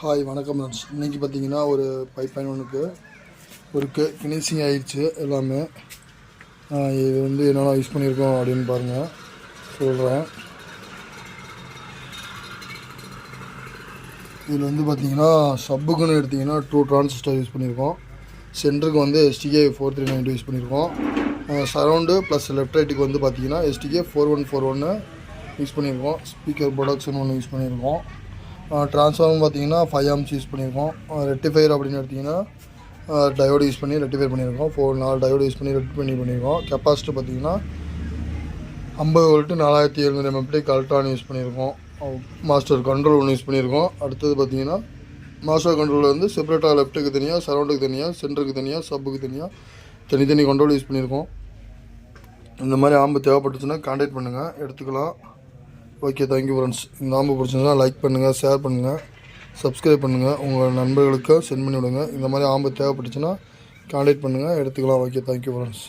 Hi வணக்கம். Friends இன்றைக்கி பார்த்தீங்கன்னா ஒரு பைப் லைன் ஒன்றுக்கு ஒரு கே ஃபினிஷிங் ஆகிடுச்சு எல்லாமே. இது வந்து என்னென்ன யூஸ் பண்ணியிருக்கோம் அப்படின்னு பாருங்கள் சொல்கிறேன் இதில் வந்து பார்த்தீங்கன்னா சப்புக்குன்னு எடுத்திங்கன்னா டூ டிரான்சிஸ்டர் யூஸ் பண்ணியிருக்கோம். சென்டருக்கு வந்து STK four three nine use பண்ணியிருக்கோம். சரௌண்டு ப்ளஸ் லெஃப்ட் ரைட்டுக்கு வந்து பார்த்தீங்கன்னா எஸ்டிகே ஃபோர் ஒன் ஃபோர் ஒன்று யூஸ் பண்ணியிருக்கோம். ஸ்பீக்கர் ப்ரொடக்ஷன் ஒன்று யூஸ் பண்ணியிருக்கோம். ட்ரான்ஸ்ஃபார்மர் பார்த்தீங்கன்னா ஃபைவ் ஆம்ஸ் யூஸ் பண்ணியிருக்கோம். ரெட்டிஃபையர் அப்படின்னு எடுத்திங்கன்னா டயோடு யூஸ் பண்ணி ரெட்டிஃபை பண்ணியிருக்கோம். ஃபோர் நாலு டயோடு யூஸ் பண்ணி ரெட்டி பண்ணி பண்ணியிருக்கோம். கெப்பாசிட்டி பார்த்தீங்கன்னா ஐம்பது வோல்ட்டு நாலாயிரத்தி எழுநூறு எம்எப்டி கல்ட்ரான் யூஸ் பண்ணியிருக்கோம். மாஸ்டர் கண்ட்ரோல் ஒன்று யூஸ் பண்ணியிருக்கோம். அடுத்தது பார்த்தீங்கன்னா மாஸ்டர் கண்ட்ரோலில் வந்து செப்பரேட்டாக லெஃப்ட்டுக்கு தனியாக சரௌண்டுக்கு தனியாக சென்டருக்கு தனியாக சப்புக்கு தனியாக தனித்தனி கண்ட்ரோல் யூஸ் பண்ணியிருக்கோம். இந்த மாதிரி ஆம்பு தேவைப்பட்டுச்சுன்னா கான்டாக்ட் பண்ணுங்கள் எடுத்துக்கலாம். ஓகே தேங்க்யூ ஃப்ரெண்ட்ஸ் இந்த ஆம்பு பிடிச்சிருந்தா லைக் பண்ணுங்கள் ஷேர் பண்ணுங்கள் சப்ஸ்கிரைப் பண்ணுங்கள் உங்கள் நண்பர்களுக்கு சென்ட் பண்ணி விடுங்க இந்த மாதிரி ஆம்பு தேவைப்பட்டுச்சுன்னா கான்டாக்ட் பண்ணுங்கள் எடுத்துக்கலாம். Okay thank you friends